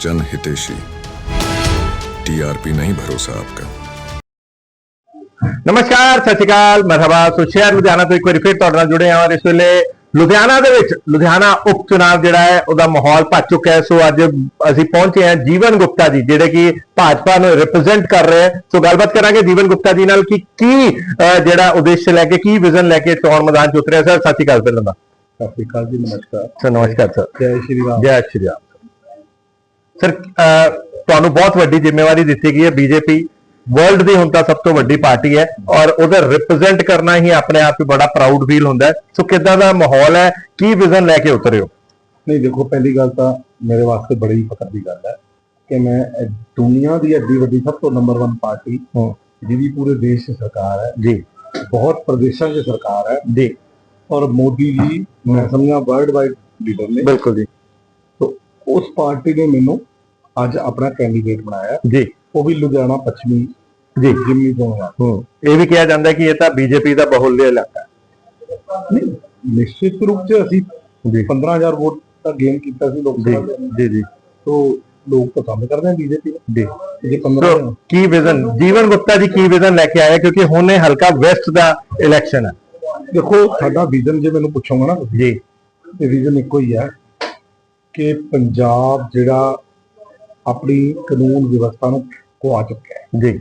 जन हितेशी टीआरपी नहीं भरोसा आपका ਨਮਸਕਾਰ ਸਤਿ ਸ਼੍ਰੀ ਅਕਾਲ ਮਰਹਬਾ ਸੋ ਸ਼ਹਿਰ ਲੁਧਿਆਣਾ ਤੋਂ ਇੱਕ ਵਾਰੀ ਫਿਰ ਤੁਹਾਡੇ ਨਾਲ ਜੁੜੇ ਹਾਂ ਔਰ ਇਸ ਵੇਲੇ ਲੁਧਿਆਣਾ ਦੇ ਵਿੱਚ ਲੁਧਿਆਣਾ ਉਪ ਚੁਣਾਵ ਜਿਹੜਾ ਹੈ ਉਹਦਾ ਮਾਹੌਲ ਭੱਜ ਚੁੱਕਾ ਹੈ ਸੋ ਅੱਜ ਅਸੀਂ ਪਹੁੰਚੇ ਹਾਂ ਜੀਵਨ ਗੁਪਤਾ ਜੀ ਜਿਹੜੇ ਕਿ ਭਾਜਪਾ ਨੂੰ ਰਿਪਰੈਜ਼ੈਂਟ ਕਰ ਰਹੇ ਹੈ ਸੋ ਗੱਲਬਾਤ ਕਰਾਂਗੇ ਜੀਵਨ ਗੁਪਤਾ ਜੀ ਨਾਲ ਕਿ ਕੀ ਅਹ, ਜਿਹੜਾ ਉਦੇਸ਼ ਲੈ ਕੇ ਕੀ ਵਿਜ਼ਨ ਲੈ ਕੇ ਚੋਣ ਮੈਦਾਨ ਚ ਉਤਰਿਆ ਸਰ ਸਤਿ ਸ਼੍ਰੀ ਅਕਾਲ ਪਹਿਲਾਂ ਦਾ ਸਤਿ ਸ਼੍ਰੀ ਅਕਾਲ ਜੀ ਨਮਸਕਾਰ ਸਰ ਨਮਸਕਾਰ ਸਰ ਜੈ ਸ਼੍ਰੀ ਰਾਮ ਜੈ ਸ਼੍ਰੀ ਰਾਮ ਸਰ ਤੁਹਾਨੂੰ ਬਹੁਤ ਵੱਡੀ ਜ਼ਿੰਮੇਵਾਰੀ ਦਿੱਤੀ ਗਈ ਹੈ ਬੀਜੇਪੀ ਵਰਲਡ ਦੀ ਹੁਣ ਤਾਂ ਸਭ ਤੋਂ ਵੱਡੀ ਪਾਰਟੀ ਹੈ ਔਰ ਉਹਦਾ ਰਿਪਰੈਜ਼ੈਂਟ ਕਰਨਾ ਹੀ ਆਪਣੇ ਆਪ 'ਚ ਬੜਾ ਪ੍ਰਾਊਡ ਫੀਲ ਹੁੰਦਾ ਹੈ। ਸੋ ਕਿੱਦਾਂ ਦਾ ਮਾਹੌਲ ਹੈ? ਕੀ ਵਿਜ਼ਨ ਲੈ ਕੇ ਉਤਰੇ ਹੋ? ਨਹੀਂ ਦੇਖੋ ਪਹਿਲੀ ਗੱਲ ਤਾਂ ਮੇਰੇ ਵਾਸਤੇ ਬੜੀ ਫਖਰ ਦੀ ਗੱਲ ਹੈ ਕਿ ਮੈਂ ਦੁਨੀਆ ਦੀ ਐਡੀ ਵੱਡੀ ਸਭ ਤੋਂ ਨੰਬਰ 1 ਪਾਰਟੀ ਹੂੰ। ਜਿਹਦੀ ਪੂਰੇ ਦੇਸ਼ 'ਚ ਸਰਕਾਰ ਹੈ। ਜੀ। ਬਹੁਤ ਪ੍ਰਦੇਸ਼ਾਂ 'ਚ ਸਰਕਾਰ ਹੈ। ਜੀ। ਔਰ ਮੋਦੀ ਜੀ ਮੈਂ ਸਮਝਾਂ ਵਰਲਡ ਵਾਈਡ ਲੀਡਰ ਨੇ। ਬਿਲਕੁਲ ਜੀ। ਤਾਂ ਉਸ ਪਾਰਟੀ ਨੇ ਮੈਨੂੰ ਅੱਜ ਆਪਣਾ ਕੈਂਡੀਡੇਟ ਬਣਾਇਆ। ਜੀ। ਉਹ ਵੀ ਲੁਧਿਆਣਾ ਪੱਛਮੀ ਜੀ। ਜਿਮਨੀ ਤੋਂ ਹੈ ਹੂੰ। ਇਹ ਵੀ ਕਿਹਾ ਜਾਂਦਾ ਕਿ ਇਹ ਤਾਂ ਬੀਜੇਪੀ ਦਾ ਬਹੁਲਯ ਇਲਾਕਾ ਹੈ। ਨਹੀਂ ਨਿਸ਼ਚਿਤ ਰੂਪ 'ਚ ਅਸੀਂ ਜੀ। 15000 ਵੋਟ ਦਾ ਗੇਨ ਕੀਤਾ ਸੀ ਲੋਕ ਸਭਾ ਦੇ ਜੀ ਜੀ। ਤੋਂ ਲੋਕ ਪਸੰਦ ਕਰਦੇ ਆ ਬੀਜੇਪੀ ਜੀ। ਜੇ 15 ਸੋ ਕੀ ਵਿਜ਼ਨ ਜੀਵਨ ਗੁਪਤਾ ਜੀ ਕੀ ਵਿਜ਼ਨ ਲੈ ਕੇ ਆਏ? ਕਿਉਂਕਿ ਹੁਣ ਇਹ ਹਲਕਾ ਵੈਸਟ ਦਾ ਇਲੈਕਸ਼ਨ ਹੈ। ਦੇਖੋ ਸਾਡਾ ਵਿਜ਼ਨ ਜੇ ਮੈਨੂੰ ਪੁੱਛੋਗੇ ਨਾ ਜੀ। ਤੇ ਵਿਜ਼ਨ ਇੱਕੋ ਹੀ ਹੈ ਕਿ ਪੰਜਾਬ ਜਿਹੜਾ ਆਪਣੀ ਕਾਨੂੰਨ ਵਿਵਸਥਾ ਨੂੰ ਖਵਾ ਚੁੱਕਿਆ ਹੈ। ਜੀ।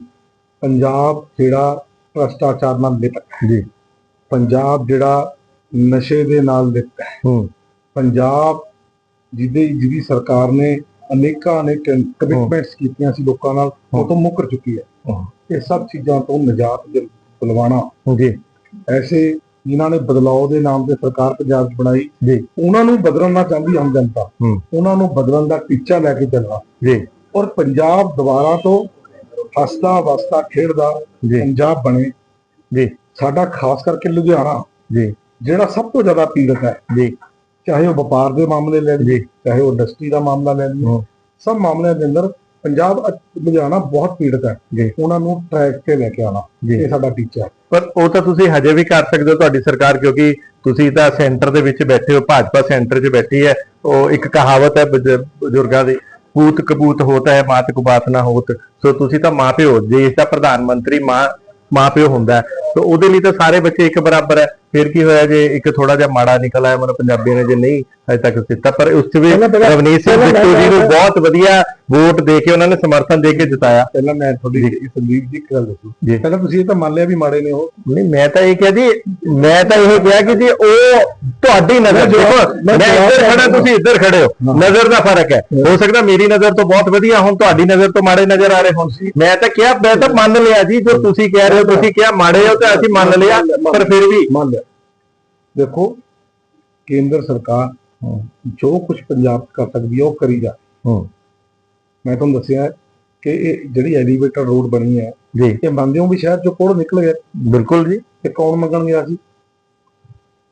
ਪੰਜਾਬ ਜਿਹੜਾ ਭ੍ਰਸ਼ਟਾਚਾਰ ਨਾਲ ਲਿਪਤ ਹੈ। ਜੀ। ਪੰਜਾਬ ਜਿਹੜਾ ਨਸ਼ੇ ਦੇ ਨਾਲ ਲਿਪਤ ਹੈ। ਹੂੰ। ਪੰਜਾਬ ਜਿਹਦੇ ਜਿਹਦੀ ਸਰਕਾਰ ਨੇ ਅਨੇਕਾਂ ਅਨੇਕ ਕਮਿਟਮੈਂਟਸ ਕੀਤੀਆਂ ਸੀ ਲੋਕਾਂ ਨਾਲ ਉਹ ਤੋਂ ਮੁੱਕਰ ਚੁੱਕੀ ਹੈ। ਇਹ ਸਭ ਚੀਜ਼ਾਂ ਤੋਂ ਨਿਜਾਤ ਦਿਲ- ਦਿਲਵਾਣਾ ਜੀ। ਐਸੇ ਜਿਨ੍ਹਾਂ ਨੇ ਬਦਲਾਅ ਦੇ ਨਾਮ ਤੇ ਸਰਕਾਰ ਪੰਜਾਬ 'ਚ ਬਣਾਈ। ਜੀ। ਉਹਨਾਂ ਨੂੰ ਬਦਲਣਾ ਚਾਹੁੰਦੀ ਆਮ ਜਨਤਾ। ਉਹਨਾਂ ਨੂੰ ਬਦਲਣ ਦਾ ਟੀਚਾ ਲੈ ਕੇ ਚੱਲਣਾ। ਜੀ। ਔਰ ਪੰਜਾਬ ਦੁਬਾਰਾ ਤੋਂ ਹੱਸਦਾ ਵਸਦਾ ਖੇਡਦਾ ਪੰਜਾਬ ਬਣੇ। ਜੀ। ਸਾਡਾ ਖਾਸ ਕਰਕੇ ਲੁਧਿਆਣਾ। ਜੀ। ਜਿਹੜਾ ਸਭ ਤੋਂ ਜ਼ਿਆਦਾ ਪੀੜਤ ਹੈ। ਜੀ। ਚਾਹੇ ਉਹ ਵਪਾਰ ਦੇ ਮਾਮਲੇ ਲੈ ਲਈਏ ਜੀ। ਚਾਹੇ ਉਹ ਇੰਡਸਟਰੀ ਦਾ ਮਾਮਲਾ ਲੈ ਲਈਏ। ਸਭ ਮਾਮਲਿਆਂ ਦੇ ਅੰਦਰ ਪੰਜਾਬ ਲੁਧਿਆਣਾ ਬਹੁਤ ਪੀੜਤ ਹੈ ਜੀ। ਉਹਨਾਂ ਨੂੰ ਟਰੈਕ ਤੇ ਲੈ ਕੇ ਆਣਾ ਇਹ ਸਾਡਾ ਟੀਚਾ ਹੈ। ਪਰ ਉਹ ਤਾਂ ਤੁਸੀਂ ਹਜੇ ਵੀ ਕਰ ਸਕਦੇ ਹੋ ਤੁਹਾਡੀ ਸਰਕਾਰ ਕਿਉਂਕਿ ਤੁਸੀਂ ਤਾਂ ਸੈਂਟਰ ਦੇ ਵਿੱਚ ਬੈਠੇ ਹੋ ਭਾਜਪਾ ਸੈਂਟਰ 'ਚ ਬੈਠੀ ਹੈ। ਉਹ ਇੱਕ ਕਹਾਵਤ ਹੈ ਬਜ਼ੁ- ਬਜ਼ੁਰਗਾਂ ਦੀ ਪੂਤ ਕਪੂਤ ਹੋਤਾ ਹੈ ਮਾਤ ਕੁਬਾਤ ਨਾ ਹੋਤ। ਸੋ ਤੁਸੀਂ ਤਾਂ ਮਾਪਿਓ ਦੇਸ਼ ਦਾ ਪ੍ਰਧਾਨ ਮੰਤਰੀ ਮਾਂ ਮਾਪਿਓ ਹੁੰਦਾ ਸੋ ਉਹਦੇ ਲਈ ਤਾਂ ਸਾਰੇ ਬੱਚੇ ਇੱਕ ਬਰਾਬਰ ਹੈ। ਫਿਰ ਕੀ ਹੋਇਆ ਜੇ ਇੱਕ ਥੋੜਾ ਜਿਹਾ ਮਾੜਾ ਨਿਕਲ ਆਇਆ ਮਨ ਪੰਜਾਬੀਆਂ ਨੇ ਜੇ ਨਹੀਂ ਹਜੇ ਤੱਕ ਦਿੱਤਾ ਪਰ ਉਸ 'ਚ ਵੀ ਰਵਨੀਤ ਸਿੰਘ ਬਿੱਟੂ ਜੀ ਨੂੰ ਬਹੁਤ ਵਧੀਆ ਵੋਟ ਦੇ ਕੇ ਉਹਨਾਂ ਨੇ ਸਮਰਥਨ ਦੇ ਕੇ ਜਿਤਾਇਆ। ਪਹਿਲਾਂ ਮੈਂ ਤੁਹਾਡੀ ਸੰਦੀਪ ਜੀ ਇੱਕ ਗੱਲ ਦੱਸੂ। ਪਹਿਲਾਂ ਤੁਸੀਂ ਇਹ ਤਾਂ ਮੰਨ ਲਿਆ ਵੀ ਮਾੜੇ ਨੇ ਉਹ। ਨਹੀਂ ਮੈਂ ਤਾਂ ਇਹ ਕਿਹਾ ਜੀ ਮੈਂ ਤਾਂ ਇਹ ਕਿਹਾ ਕਿ ਜੀ ਉਹ ਤੁਹਾਡੀ ਨਜ਼ਰ ਦੇਖੋ ਮੈਂ ਇੱਧਰ ਖੜਾ ਤੁਸੀਂ ਇੱਧਰ ਖੜੇ ਹੋ। ਨਜ਼ਰ ਦਾ ਫ਼ਰਕ ਹੈ। ਹੋ। ਸਕਦਾ ਮੇਰੀ ਨਜ਼ਰ ਤੋਂ ਬਹੁਤ ਵਧੀਆ ਹੁਣ ਤੁਹਾਡੀ ਨਜ਼ਰ ਤੋਂ ਮਾੜੇ ਨਜ਼ਰ ਆ ਰਹੇ ਹੋਣ। ਮੈਂ ਤਾਂ ਕਿਹਾ ਮੈਂ ਤਾਂ ਮੰਨ ਲਿਆ ਜੀ ਜੋ ਤੁਸੀਂ ਕਹਿ ਰਹੇ ਹੋ ਤੁਸੀਂ ਕਿਹਾ ਮਾੜੇ ਹੋ ਤਾਂ ਅਸੀਂ ਮੰਨ ਲਿਆ ਪਰ ਫਿਰ ਵੀ ਮੰਨ ਲਿਆ। ਦੇਖੋ ਕੇਂਦਰ ਸਰਕਾਰ ਜੋ ਕੁਝ ਪੰਜਾਬ ਕਰ ਸਕਦੀ ਹੈ ਉਹ ਕਰੀ ਜਾ ਮੈਂ ਤੁਹਾਨੂੰ ਦੱਸਿਆ ਕਿ ਇਹ ਜਿਹੜੀ ਐਲੀਵੇਟਰ ਰੋਡ ਬਣੀ ਹੈ ਜੀ। ਇਹ ਮੰਨਦੇ ਹੋ ਵੀ ਸ਼ਹਿਰ ਚੋਂ ਕੋੜ ਨਿਕਲ ਗਿਆ ਬਿਲਕੁਲ ਜੀ। ਤੇ ਕੌਣ ਮੰਗਣ ਗਿਆ ਸੀ?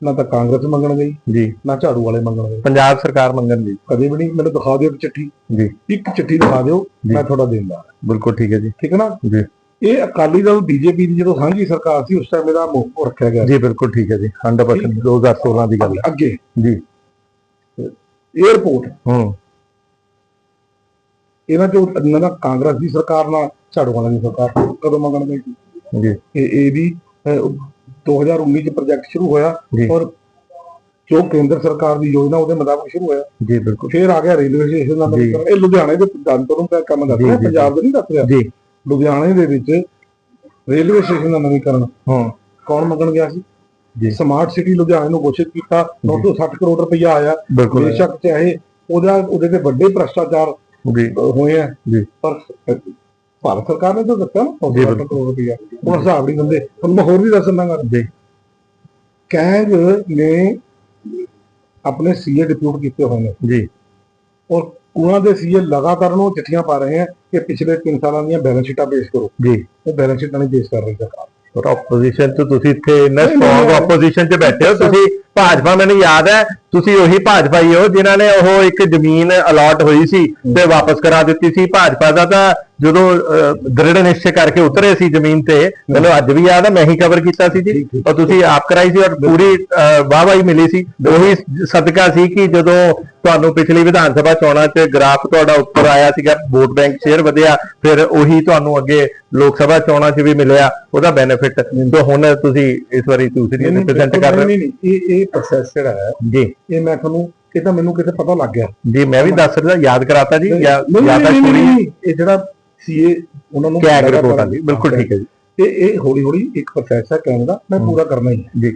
ਨਾ ਤਾਂ ਕਾਂਗਰਸ ਮੰਗਣ ਗਈ ਜੀ। ਨਾ ਝਾੜੂ ਵਾਲੇ ਮੰਗਣ ਗਏ। ਪੰਜਾਬ ਸਰਕਾਰ ਮੰਗਣ ਦੀ ਕਦੇ ਵੀ ਨਹੀਂ ਮੈਨੂੰ ਦਿਖਾ ਦਿਓ ਇੱਕ ਚਿੱਠੀ। ਜੀ। ਇੱਕ ਚਿੱਠੀ ਦਿਖਾ ਦਿਓ। ਮੈਂ ਤੁਹਾਡਾ ਦੇਂਦਾ ਬਿਲਕੁਲ ਠੀਕ ਹੈ ਜੀ। ਠੀਕ ਹੈ ਨਾ? ਜੀ। ਇਹ ਅਕਾਲੀ ਦਲ ਬੀਜੇਪੀ ਦੀ ਜਦੋਂ ਸਾਂਝੀ ਸਰਕਾਰ ਸੀ ਉਸ ਟਾਈਮ ਇਹਦਾ ਮੋਹ ਰੱਖਿਆ ਗਿਆ ਜੀ ਬਿਲਕੁਲ ਠੀਕ ਹੈ ਜੀ। 100% 2016 ਦੀ ਗੱਲ ਹੈ। ਅੱਗੇ। ਜੀ। 에어ਪੋਰਟ ਹੂੰ। ਇਹਨਾਂ ਇਹਨਾਂ ਦਾ ਕਾਂਗਰਸ ਦੀ ਸਰਕਾਰ ਨਾਲ ਝਾੜੂ ਵਾਲਿਆਂ ਦੀ ਸਰਕਾਰ ਕਦੋਂ ਮੰਗਣ ਗਈ ਜੀ। ਇਹ ਇਹ ਵੀ ਅਹ, 2019 ਚ ਪ੍ਰੋਜੈਕਟ ਸ਼ੁਰੂ ਹੋਇਆ ਜੀ। ਔਰ ਜੋ ਕੇਂਦਰ ਸਰਕਾਰ ਦੀ ਯੋਜਨਾ ਉਹਦੇ ਮੁਤਾਬਕ ਸ਼ੁਰੂ ਹੋਇਆ। ਜੀ ਬਿਲਕੁਲ। ਫਿਰ ਆ ਗਿਆ ਰੇਲਵੇ ਸਟੇਸ਼ਨ ਦਾ ਜੀ। ਇਹ ਲੁਧਿਆਣੇ ਦੇ ਜਨਤਰ ਨੂੰ ਕੰਮ ਦੱਸ ਜੀ, ਰਿਹਾ ਜੀ, ਪੰਜਾਬ ਦੇ ਨਹੀਂ ਦੱਸ ਰਿਹਾ। ਜੀ। ਲੁਧਿਆਣੇ ਦੇ ਵਿੱਚ ਰੇਲਵੇ ਸਟੇਸ਼ਨ ਦਾ ਨਵੀਕਰਨ। ਹੂੰ। ਕੌਣ ਮੰਗਣ ਗਿਆ ਸੀ? ਜੀ। ਸਮਾਰਟ ਸਿਟੀ ਲੁਧਿਆਣੇ ਨੂੰ ਘੋਸ਼ਿਤ ਕੀਤਾ। 960 ਕਰੋੜ ਰੁਪਇਆ ਆਇਆ। ਬੇਸ਼ੱਕ ਚਾਹੇ ਉਹਦਾ ਉਹਦੇ ਤੇ ਵੱਡੇ ਭ੍ਰਸ਼ਟਾਚਾਰ ਹੋਏ ਆ। ਜੀ। ਪਰ ਭਾਰਤ ਸਰਕਾਰ ਨੇ ਤਾਂ ਦਿੱਤਾ ਨਾ ਜੀ, 960 ਕਰੋੜ ਰੁਪਇਆ ਉਹ ਹਿਸਾਬ ਨਹੀਂ ਦਿੰਦੇ। ਹੁਣ ਮੈਂ ਹੋਰ ਵੀ ਦੱਸਣ ਲੱਗਾ। ਜੀ। ਕੈਂਗ ਨੇ ਆਪਣੇ ਸੀਏ ਡਿਪਿਊਟ ਕੀਤੇ ਹੋਏ ਨੇ। ਜੀ। ਔਰ ਉਹਨਾਂ ਦੇ ਸੀਏ ਲਗਾਤਾਰ ਨੂੰ ਚਿੱਠੀਆਂ ਪਾ ਰਹੇ ਹਨ ਕਿ ਪਿਛਲੇ 3 ਸਾਲਾਂ ਦੀਆਂ ਬੈਲੈਂਸ ਸ਼ੀਟਾਂ ਪੇਸ਼ ਕਰੋ। ਜੀ। ਉਹ ਬੈਲੈਂਸ ਸ਼ੀਟਾਂ ਨਹੀਂ ਪੇਸ਼ ਕਰ ਰਹੀ ਸਰਕਾਰ। ਪਰ ਆਪੋਜੀਸ਼ਨ ਤੋਂ ਤੁਸੀਂ ਇੱਥੇ ਇੰਨਾ ਸਟਰੋਂਗ ਆਪੋਜੀਸ਼ਨ 'ਚ ਬੈਠੇ ਹੋ। ਤੁਸੀਂ ਭਾਜਪਾ ਮੈਨੂੰ ਯਾਦ ਹੈ ਤੁਸੀਂ ਉਹੀ ਭਾਜਪਾ ਹੀ ਹੋ ਜਿਨ੍ਹਾਂ ਨੇ ਉਹ ਇੱਕ ਜ਼ਮੀਨ ਅਲਾਟ ਹੋਈ ਸੀ ਤੇ ਵਾਪਸ ਕਰਾ ਦਿੱਤੀ ਸੀ। ਭਾਜਪਾ ਦਾ ਤਾਂ ਜਦੋਂ ਦ੍ਰਿੜ ਨਿਸ਼ਚੈ ਕਰਕੇ ਉਤਰੇ ਸੀ ਜ਼ਮੀਨ ਤੇ ਮੈਨੂੰ ਅੱਜ ਵੀ ਯਾਦ ਆ ਮੈਂ ਹੀ ਕਵਰ ਕੀਤਾ ਸੀ ਜੀ। ਔਰ ਤੁਸੀਂ ਆਪ ਕਰਾਈ ਸੀ ਔਰ ਪੂਰੀ ਵਾਹਵਾਹੀ ਮਿਲੀ ਸੀ। ਉਹੀ ਸਦਕਾ ਸੀ ਕਿ ਜਦੋਂ ਤੁਹਾਨੂੰ ਪਿਛਲੀ ਵਿਧਾਨ ਸਭਾ ਚੋਣਾਂ 'ਚ ਗ੍ਰਾਫ ਤੁਹਾਡਾ ਉੱਪਰ ਆਇਆ ਸੀਗਾ ਵੋਟ ਬੈਂਕ ਸ਼ੇਅਰ ਵਧਿਆ ਫਿਰ ਉਹੀ ਤੁਹਾਨੂੰ ਅੱਗੇ ਲੋਕ ਸਭਾ ਚੋਣਾਂ 'ਚ ਵੀ ਮਿਲਿਆ ਉਹਦਾ ਬੈਨੀਫਿਟ ਤੇ ਹੁਣ ਤੁਸੀਂ ਇਸ ਵਾਰੀ ਦੂਸਰੀ ਰਿਪਰੈਜ਼ੈਂਟ ਕਰ ਰਹੇ ਨਹੀਂ ਨਹੀਂ ਇਹ ਇਹ ਪ੍ਰੋਸੈਸ ਜਿਹੜਾ ਹੈ ਹੋ ਜੀ। ਇਹ ਮੈਂ ਤੁਹਾਨੂੰ ਇਹ ਤਾਂ ਮੈਨੂੰ ਕਿਤੇ ਪਤਾ ਲੱਗ ਗਿਆ। ਜੀ ਮੈਂ ਵੀ ਦੱਸ ਰਿਹਾ ਯਾਦ ਕਰਾਤਾ ਜੀ ਨਹੀਂ, ਥੋੜੀ ਨਹੀਂ, ਇਹ ਜਿਹੜਾ ਸੀਏ ਉਹਨਾਂ ਨੂੰ ਕੈਗ ਰਿਪੋਰਟ ਆ ਜੀ ਬਿਲਕੁਲ ਠੀਕ ਹੈ ਜੀ। ਇਹ ਇਹ ਹੌਲੀ ਹੌਲੀ ਇੱਕ ਪ੍ਰੋਸੈਸ ਹੈ ਕਹਿਣ ਦਾ ਮੈਂ ਪੂਰਾ ਕਰਨਾ ਹੀ ਹੈ। ਜੀ।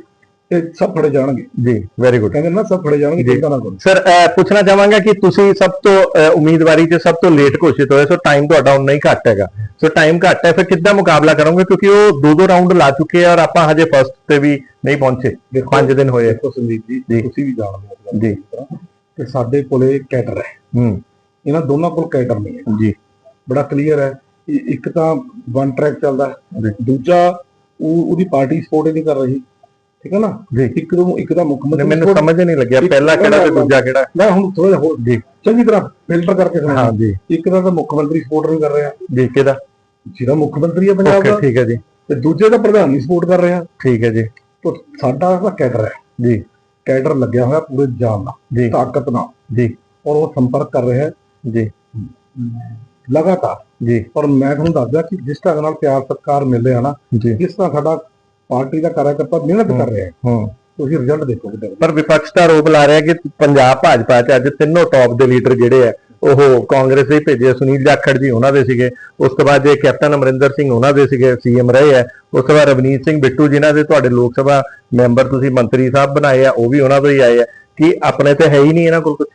ਇਹ ਸਭ ਫੜੇ ਜਾਣਗੇ। ਜੀ ਵੈਰੀ ਗੁੱਡ ਕਹਿੰਦੇ ਨਾ ਸਭ ਫੜੇ ਜਾਣਗੇ। ਚਿੰਤਾ ਨਾ ਕਰੋ। ਸਰ ਪੁੱਛਣਾ ਚਾਹਾਂਗਾ ਕਿ ਤੁਸੀਂ ਸਭ ਤੋਂ ਉਮੀਦਵਾਰੀ 'ਚ ਸਭ ਤੋਂ ਲੇਟ ਘੋਸ਼ਿਤ ਹੋਏ ਸੋ ਟਾਈਮ ਤੁਹਾਡਾ ਉਨਾ ਹੀ ਘੱਟ ਹੈਗਾ। ਸੋ ਟਾਈਮ ਘੱਟ ਹੈ ਫਿਰ ਕਿੱਦਾਂ ਮੁਕਾਬਲਾ ਕਰੋਗੇ? ਕਿਉਂਕਿ ਉਹ ਦੋ ਦੋ ਰਾਊਂਡ ਲਾ ਚੁੱਕੇ ਆ ਔਰ ਆਪਾਂ ਹਜੇ ਫਸਟ ਤੇ ਵੀ ਨਹੀਂ ਪਹੁੰਚੇ। ਦੇਖੋ 5 ਦਿਨ ਹੋਏ। ਦੇਖੋ ਸੰਦੀਪ ਜੀ। ਤੁਸੀਂ ਵੀ ਜਾਣਦੇ ਹੋ ਜੀ। ਕਿ ਸਾਡੇ ਕੋਲੇ ਕੈਟਰ ਹੈ। ਹੂੰ। ਇਹਨਾਂ ਦੋਨਾਂ ਕੋਲ ਕੈਟਰ ਨਹੀਂ ਹੈ। ਜੀ। ਬੜਾ ਕਲੀਅਰ ਹੈ ਇਹ ਇੱਕ ਤਾਂ ਵਨ ਟਰੈਕ ਚੱਲਦਾ ਹੈ। ਦੂਜਾ ਉਹ ਉਹਦੀ ਪਾਰਟੀ ਸਪੋਰਟ ਹੀ ਨਹੀਂ ਕਰ ਰਹੀ ਠੀਕ ਹੈ ਨਾ? ਇੱਕ ਨੂੰ ਇੱਕ ਦਾ ਮੁੱਖ ਮੰਤਰੀ ਮੈਨੂੰ ਸਮਝ ਹੀ ਨਹੀਂ ਲੱਗਿਆ ਪਹਿਲਾ ਕਿਹੜਾ ਤੇ ਦੂਜਾ ਕਿਹੜਾ? ਮੈਂ ਹੁਣ ਥੋੜਾ ਹੋਰ ਜੀ। ਚੰਗੀ ਤਰ੍ਹਾਂ ਫਿਲਟਰ ਕਰਕੇ ਹਾਂ ਸੁਣਾ ਜੀ। ਇੱਕ ਦਾ ਤਾਂ ਮੁੱਖ ਮੰਤਰੀ ਸਪੋਰਟ ਨਹੀਂ ਕਰ ਰਿਹਾ। ਜੀ ਕਿਹਦਾ? ਜਿਹੜਾ ਮੁੱਖ ਮੰਤਰੀ ਹੈ ਪੰਜਾਬ ਦਾ। ਠੀਕ ਹੈ ਜੀ। ਤੇ ਦੂਜੇ ਦਾ ਪ੍ਰਧਾਨ ਨਹੀਂ ਸਪੋਰਟ ਕਰ ਰਿਹਾ। ਠੀਕ ਹੈ ਜੀ। ਤਾਂ ਸਾਡਾ ਤਾਂ ਕੈਡਰ ਹੈ। ਜੀ। ਕੈਡਰ ਲੱਗਿਆ ਹੋਇਆ ਪੂਰੇ ਜਾਨ ਨਾਲ। ਤਾਕਤ ਨਾਲ। ਜੀ। ਔਰ ਉਹ ਸੰਪਰਕ ਕਰ ਰਿਹਾ ਹੈ। ਜੀ। ਲਗਾਤਾਰ। ਜੀ। ਪਰ ਮੈਂ ਤੁਹਾਨੂੰ ਦੱਸਦਾ ਕਿ ਜਿਸ ਢੰਗ ਨਾਲ ਪਿਆਰ ਸਤਿਕਾਰ ਮਿਲ ਰਿਹਾ ਨਾ ਜਿਸ ਤਰ੍ਹਾਂ ਸਾਡਾ ਪਾਰਟੀ ਦਾ ਕਾਰਜਕਰਤਾ ਮਿਹਨਤ ਕਰ ਰਿਹਾ ਹੈ ਹੂੰ। ਤੁਸੀਂ ਰਿਜ਼ਲਟ ਦੇਖੋਗੇ ਪਰ ਵਿਪਕਸ਼ ਦਾ ਆਰੋਪ ਲਾ ਰਿਹਾ ਕਿ ਪੰਜਾਬ ਭਾਜਪਾ 'ਚ ਅੱਜ ਤਿੰਨੋਂ ਟੌਪ ਦੇ ਲੀਡਰ ਜਿਹੜੇ ਆ ਉਹ ਕਾਂਗਰਸ ਦੇ ਭੇਜੇ ਸੁਨੀਲ ਜਾਖੜ ਜੀ ਉਹਨਾਂ ਦੇ ਸੀਗੇ ਉਸ ਤੋਂ ਬਾਅਦ ਜੇ ਕੈਪਟਨ ਅਮਰਿੰਦਰ ਸਿੰਘ ਉਹਨਾਂ ਦੇ ਸੀਗੇ ਸੀਐਮ ਰਹੇ ਆ। ਉਸ ਤੋਂ ਬਾਅਦ ਰਵਨੀਤ ਸਿੰਘ ਬਿੱਟੂ ਜਿਨ੍ਹਾਂ ਦੇ ਤੁਹਾਡੇ ਲੋਕ ਸਭਾ ਮੈਂਬਰ ਤੁਸੀਂ ਮੰਤਰੀ ਸਾਹਿਬ ਬਣਾਏ ਆ ਉਹ ਵੀ ਉਹਨਾਂ ਤੋਂ ਹੀ ਆਏ ਆ। ਕਿ ਆਪਣੇ ਤੇ ਹੈ ਹੀ ਨਹੀਂ ਇਹਨਾਂ ਕੋਲ ਕੁਝ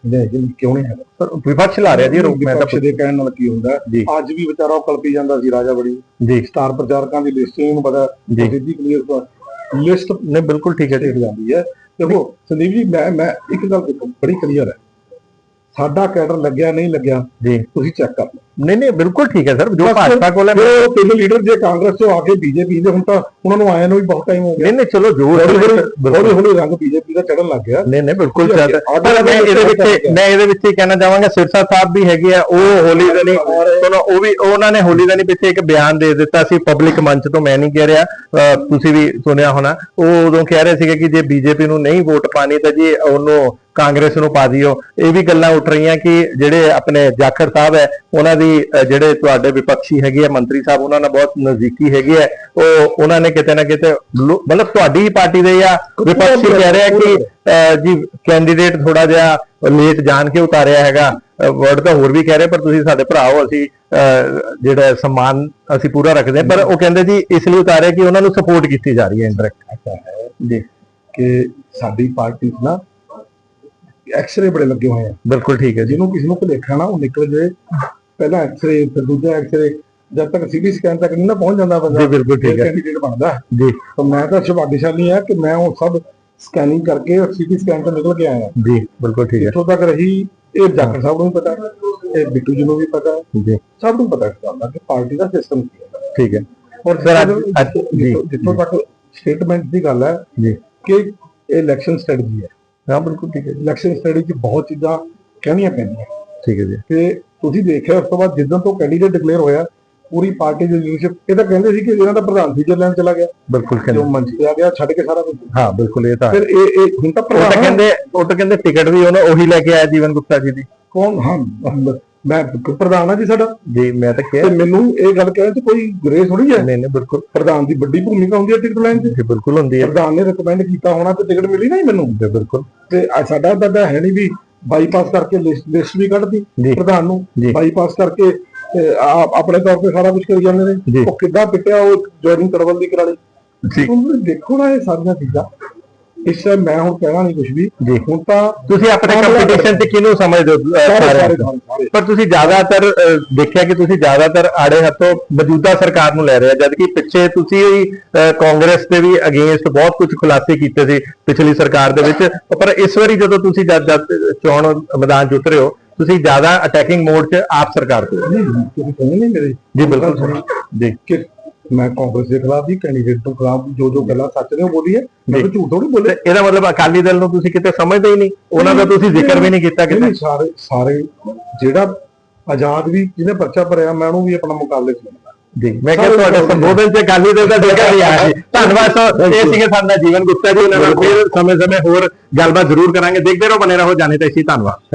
ਕਿਉਂ ਨਹੀਂ ਹੈਗਾ? ਪਰ ਵਿਪਕਸ਼ ਲਾ ਰਿਹਾ ਜੀ ਆਰੋਪ ਮੈਂ ਤਾਂ ਦੇ ਕਹਿਣ ਨਾਲ ਕੀ ਹੁੰਦਾ। ਅੱਜ ਵੀ ਵਿਚਾਰਾ ਉਹ ਕਲਪੀ ਜਾਂਦਾ ਸੀ ਰਾਜਾ ਬੜੀ। ਜੀ। ਸਟਾਰ ਪ੍ਰਚਾਰਕਾਂ ਦੀ ਲਿਸਟ ਹੀ ਨੂੰ ਪਤਾ ਜੀ। ਕਲੀਅਰ ਲਿਸਟ ਨਹੀਂ ਬਿਲਕੁਲ ਠੀਕ ਹੈ ਦੇਖ ਜਾਂਦੀ ਹੈ। ਦੇਖੋ ਸੰਦੀਪ ਜੀ ਮੈਂ ਮੈਂ ਇੱਕ ਗੱਲ ਦੇਖੋ ਬੜੀ ਕਲੀਅਰ ਹੈ। ਸਾਡਾ ਕੈਡਰ ਲੱਗਿਆ ਨਹੀਂ ਲੱਗਿਆ ਜੀ। ਤੁਸੀਂ ਚੈੱਕ ਕਰ ਲਓ। ਨਹੀਂ ਨਹੀਂ ਬਿਲਕੁਲ ਠੀਕ ਹੈ ਸਰ ਜੋ ਭਾਜਪਾ ਕੋਲ ਹੈ ਉਹ ਤਿੰਨ ਲੀਡਰ ਜੇ ਕਾਂਗਰਸ ਤੋਂ ਆ ਕੇ ਬੀਜੇਪੀ ਦੇ ਹੁਣ ਤਾਂ ਉਹਨਾਂ ਨੂੰ ਆਇਆ ਨੂੰ ਵੀ ਬਹੁਤ ਟਾਈਮ ਹੋ ਗਿਆ। ਨਹੀਂ ਨਹੀਂ ਚਲੋ ਜੋ ਹੌਲੀ ਹੌਲੀ ਰੰਗ ਬੀਜੇਪੀ ਦਾ ਚੜਨ ਲੱਗ ਗਿਆ। ਨਹੀਂ ਨਹੀਂ ਬਿਲਕੁਲ ਪਰ ਮੈਂ ਇਹਦੇ ਵਿੱਚ ਮੈਂ ਇਹਦੇ ਵਿੱਚ ਹੀ ਕਹਿਣਾ ਚਾਹਾਂਗਾ ਸਿਰਸਾ ਸਾਹਿਬ ਵੀ ਹੈਗੇ ਆ ਉਹ ਹੋਲੀ ਦਾ ਨਹੀਂ। ਸੁਣੋ ਉਹ ਵੀ ਉਹਨਾਂ ਨੇ ਹੋਲੀ ਦਾ ਨਹੀਂ ਪਿੱਛੇ ਇੱਕ ਬਿਆਨ ਦੇ ਦਿੱਤਾ ਸੀ ਪਬਲਿਕ ਮੰਚ ਤੋਂ ਮੈਂ ਨਹੀਂ ਕਹਿ ਰਿਹਾ। ਤੁਸੀਂ ਵੀ ਸੁਣਿਆ ਹੋਣਾ। ਉਹ ਉਦੋਂ ਕਹਿ ਰਹੇ ਸੀਗੇ ਕਿ ਜੇ ਬੀਜੇਪੀ ਨੂੰ ਨਹੀਂ ਵੋਟ ਪਾਣੀ ਤਾਂ ਜੀ ਉਹਨੂੰ ਕਾਂਗਰਸ ਨੂੰ ਪਾ ਦਿਓ। ਇਹ ਵੀ ਗੱਲਾਂ ਉੱਠ ਰਹੀਆਂ ਕਿ ਜਿਹੜੇ ਆਪਣੇ ਜਾਖੜ ਸਾਹਿਬ ਹੈ ਉਹਨਾਂ ਦੀ ਅਹ ਜਿਹੜੇ ਤੁਹਾਡੇ ਵਿਪਕਸ਼ੀ ਹੈਗੇ ਆ ਮੰਤਰੀ ਸਾਹਿਬ ਉਹਨਾਂ ਨਾਲ ਬਹੁਤ ਨਜ਼ਦੀਕੀ ਹੈਗੇ ਆ। ਉਹ ਉਹਨਾਂ ਨੇ ਕਿਤੇ ਨਾ ਕਿਤੇ ਮਤਲਬ ਤੁਹਾਡੀ ਪਾਰਟੀ ਦੇ ਜਾਂ ਵਿਪਕਸ਼ੀ ਕਹਿ ਰਿਹਾ ਕਿ ਜੀ ਕੈਂਡੀਡੇਟ ਥੋੜਾ ਜਿਹਾ ਲੇਟ ਜਾਣ ਕੇ ਉਤਾਰਿਆ ਹੈਗਾ। ਵਰਡ ਤਾਂ ਹੋਰ ਵੀ ਕਹਿ ਰਹੇ ਪਰ ਤੁਸੀਂ ਸਾਡੇ ਭਰਾ ਹੋ ਅਸੀਂ ਜਿਹੜਾ ਸਨਮਾਨ ਅਸੀਂ ਪੂਰਾ ਰੱਖਦੇ ਪਰ ਉਹ ਕਹਿੰਦੇ ਜੀ ਇਸ ਲਈ ਉਤਾਰਿਆ ਕਿ ਉਹਨਾਂ ਨੂੰ ਸਪੋਰਟ ਕੀਤੀ ਜਾ ਰਹੀ ਹੈ ਇੰਡਾਇਰੈਕਟ ਜੀ ਕਿ ਸਾਡੀ ਪਾਰਟੀ ਨਾ ਐਕਸਰੇ ਬੜੇ ਲੱਗੇ ਹੋਏ ਆ। ਬਿਲਕੁਲ ਠੀਕ ਹੈ ਜੀ। ਜਿਹਨੂੰ ਕਿਸੇ ਨੂੰ ਭੁਲੇਖਾ ਨਾ ਉਹ ਨਿਕਲ ਜਾਏ ਪਹਿਲਾ ਐਕਸਰੇ ਫਿਰ ਦੂਜਾ ਐਕਸਰੇ ਜਦ ਤੱਕ ਸੀਟੀ ਸਕੈਨ ਤੱਕ ਨਹੀਂ ਨਾ ਪਹੁੰਚ ਜਾਂਦਾ ਬੰਦਾ ਜੀ ਬਿਲਕੁਲ ਠੀਕ ਹੈ। ਕੈਂਡੀਡੇਟ ਬਣਦਾ। ਜੀ। ਤਾਂ ਮੈਂ ਤਾਂ ਸੁਭਾਗਿਸ਼ਾਲੀ ਹੈ ਕਿ ਮੈਂ ਉਹ ਸਭ ਸਕੈਨਿੰਗ ਕਰਕੇ ਸੀਟੀ ਸਕੈਨ ਤੋਂ ਨਿਕਲ ਕੇ ਆਇਆ। ਜੀ ਬਿਲਕੁਲ ਠੀਕ ਹੈ। ਇੱਥੋਂ ਤੱਕ ਰਹੀ ਇਹ ਜਾਖੜ ਸਾਹਿਬ ਨੂੰ ਪਤਾ ਇਹ ਬਿੱਟੂ ਜੀ ਨੂੰ ਵੀ ਪਤਾ ਜੀ। ਸਭ ਨੂੰ ਪਤਾ ਇਸ ਗੱਲ ਦਾ ਕਿ ਪਾਰਟੀ ਦਾ ਸਿਸਟਮ ਕੀ ਹੈ। ਠੀਕ ਹੈ। ਔਰ Sir, ਅੱਜ- ਜੀ, ਜਿੱਥੋਂ- ਤੱਕ ਸਟੇਟਮੈਂਟ ਦੀ ਗੱਲ ਹੈ ਜੀ। ਕਿ ਇਹ ਇਲੈਕਸ਼ਨ ਸਟ੍ਰੈਟਜੀ ਹੈ। ਹਾਂ ਬਿਲਕੁਲ ਠੀਕ ਹੈ। ਇਲੈਕਸ਼ਨ ਸਟ੍ਰੈਟਜੀ 'ਚ ਬਹੁਤ ਚੀਜ਼ਾਂ ਕਹਿਣੀਆਂ ਪੈਂਦੀਆਂ। ਠੀਕ ਹੈ ਜੀ। ਕਿ ਤੁਸੀਂ ਦੇਖਿਆ ਉਸ ਤੋਂ ਬਾਅਦ ਜਿੱਦਾਂ ਤੋਂ ਕੈਂਡੀਡੇਟ ਡਿਕਲੇਅਰ ਹੋਇਆ ਪੂਰੀ ਪਾਰਟੀ ਦੀ ਲੀਡਰਸ਼ਿਪ ਇਹ ਤਾਂ ਕਹਿੰਦੇ ਸੀ ਕਿ ਇਹਨਾਂ ਦਾ ਪ੍ਰਧਾਨ ਸਵਿਟਜ਼ਰਲੈਂਡ ਚਲਾ ਗਿਆ। ਬਿਲਕੁਲ ਜੋ ਕਹਿੰਦੇ। ਮੰਚ ਤੇ ਆ ਗਿਆ ਛੱਡ ਕੇ ਸਾਰਾ ਕੁਝ ਹਾਂ ਬਿਲਕੁਲ ਇਹ ਤਾਂ। ਫਿਰ ਇਹ ਇਹ ਹੁਣ ਤਾਂ ਤਾਂ ਪ੍ਰਧਾਨ ਕਹਿੰਦੇ ਉਹ ਤਾਂ ਕਹਿੰਦੇ ਟਿਕਟ ਵੀ ਉਹਨਾਂ ਉਹੀ ਲੈ ਕੇ ਆਇਆ ਜੀਵਨ ਗੁਪਤਾ ਜੀ ਦੀ। ਕੌਣ? ਹਾਂ ਮੈਂ ਪ੍ਰਧਾਨ ਆ ਜੀ ਸਾਡਾ। ਜੀ ਮੈਂ ਤਾਂ ਤੇ ਕਿਹਾ ਮੈਨੂੰ ਇਹ ਗੱਲ ਕਹਿਣ ਚ ਕੋਈ ਗ੍ਰੇਸ ਥੋੜੀ ਹੈ? ਨਹੀਂ ਨਹੀਂ ਬਿਲਕੁਲ। ਪ੍ਰਧਾਨ ਦੀ ਵੱਡੀ ਭੂਮਿਕਾ ਹੁੰਦੀ ਹੈ ਟਿਕਟ ਲੈਣ ਜੀ ਬਿਲਕੁਲ ਹੁੰਦੀ ਹੈ। ਪ੍ਰਧਾਨ ਨੇ ਰეკਮੈਂਡ ਕੀਤਾ ਹੋਣਾ ਤੇ ਟਿਕਟ ਮਿਲੀ ਨਹੀਂ ਮੈਨੂੰ। ਜੀ ਬਿਲਕੁਲ। ਤੇ ਸਾਡਾ ਤਾਂ ਤਾਂ ਹੈ ਨਹੀਂ ਵੀ ਬਾਈਪਾਸ ਕਰਕੇ ਲਿਸਟ ਵੀ ਕੱਢਦੀ ਪ੍ਰਧਾਨ ਨੂੰ। ਬਾਈਪਾਸ ਕਰਕੇ ਆਪਣੇ ਤੌਰ ਤੇ ਸਾਰਾ ਕੁਝ ਕਰੀ ਜਾਂਦੇ। ਨੇ। ਉਹ ਕਿੱਦਾਂ ਪਿੱਟਿਆ ਉਹ ਜੁਆਇਨਿੰਗ ਕਰਵਲ ਦੀ ਹੁਣ ਦੇਖੋ ਨਾ ਇਹ ਸਾਰੀਆਂ ਚੀਜ਼ਾਂ। ਇਸ time ਮੈਂ ਹੁਣ ਕਹਿਣਾ ਨਹੀਂ ਕੁਝ ਵੀ। ਜੀ। ਹੁਣ ਤਾਂ ਤੁਸੀਂ ਆਪਣੇ ਕੰਪੀਟੀਸ਼ਨ ਚ ਕਿਹਨੂੰ ਸਮਝਦੇ ਹੋ ਪਰ ਤੁਸੀਂ ਜ਼ਿਆਦਾਤਰ ਦੇਖਿਆ ਕਿ ਤੁਸੀਂ ਜ਼ਿਆਦਾਤਰ ਆੜੇ ਹੱਥੋਂ ਮੌਜੂਦਾ ਸਰਕਾਰ ਨੂੰ ਲੈ ਰਹੇ ਹੋ ਜਦਕਿ ਪਿੱਛੇ ਤੁਸੀਂ ਕਾਂਗਰਸ ਦੇ ਵੀ ਅਗੇਂਸਟ ਬਹੁਤ ਕੁਝ ਖੁਲਾਸੇ ਕੀਤੇ ਸੀ ਪਿਛਲੀ ਸਰਕਾਰ ਦੇ ਵਿੱਚ। ਪਰ ਇਸ ਵਾਰੀ ਜਦੋਂ ਤੁਸੀਂ ਜਦ ਜਦ ਚੋਣ ਮੈਦਾਨ 'ਚ ਉਤਰੇ ਹੋ ਤੁਸੀਂ ਜ਼ਿਆਦਾ ਅਟੈਕਿੰਗ ਮੋਡ 'ਚ ਆਪ ਸਰਕਾਰ ਤੋਂ। ਨਹੀਂ ਨਹੀਂ ਮੇਰੇ। ਜੀ ਬਿਲਕੁਲ। ਜੀ। ਕਿ ਮੈਂ ਕਾਂਗਰਸ ਦੇ ਖਿਲਾਫ ਵੀ ਕੈਂਡੀਡੇਟ ਤੋਂ ਖਿਲਾਫ ਜੋ ਜੋ ਗੱਲਾਂ ਸੱਚ ਨੇ ਉਹ ਬੋਲੀ ਹੈ। ਮੈਂ ਤਾਂ ਝੂਠ ਥੋੜੀ ਬੋਲੇ ਤੇ ਇਹਦਾ ਮਤਲਬ ਅਕਾਲੀ ਦਲ ਨੂੰ ਤੁਸੀਂ ਕਿਤੇ ਸਮਝਦੇ ਹੀ ਨਹੀਂ। ਉਹਨਾਂ ਦਾ ਤੁਸੀਂ ਜ਼ਿਕਰ ਵੀ ਨਹੀਂ ਕੀਤਾ ਕਿਤੇ। ਸਾਰੇ ਸਾਰੇ ਜਿਹੜਾ ਆਜ਼ਾਦ ਵੀ ਜਿਹਨੇ ਪਰਚਾ ਭਰਿਆ ਮੈਂ ਉਹਨੂੰ ਵੀ ਆਪਣਾ ਮੁਕਾਬਲੇ ਚ ਜੀ ਮੈਂ ਕਿਹਾ ਤੁਹਾਡੇ ਸੰਬੋਧਨ ਚ ਅਕਾਲੀ ਦਲ ਦਾ ਜ਼ਿਕਰ ਨਹੀਂ ਆਇਆ ਜੀ ਧੰਨਵਾਦ ਸਰ। ਇਹ ਸੀਗੇ ਸਾਡਾ ਜੀਵਨ ਗੁਪਤਾ ਜੀ ਉਹਨਾਂ ਨਾਲ ਫਿਰ ਸਮੇਂ-ਸਮੇਂ ਹੋਰ ਗੱਲਬਾਤ ਜ਼ਰੂਰ ਕਰਾਂਗੇ। ਦੇਖਦੇ ਰਹੋ ਬਨੇ ਰਹੋ ਜਾਣੇ ਤੇ ਇਸੀ ਧੰਨਵਾਦ।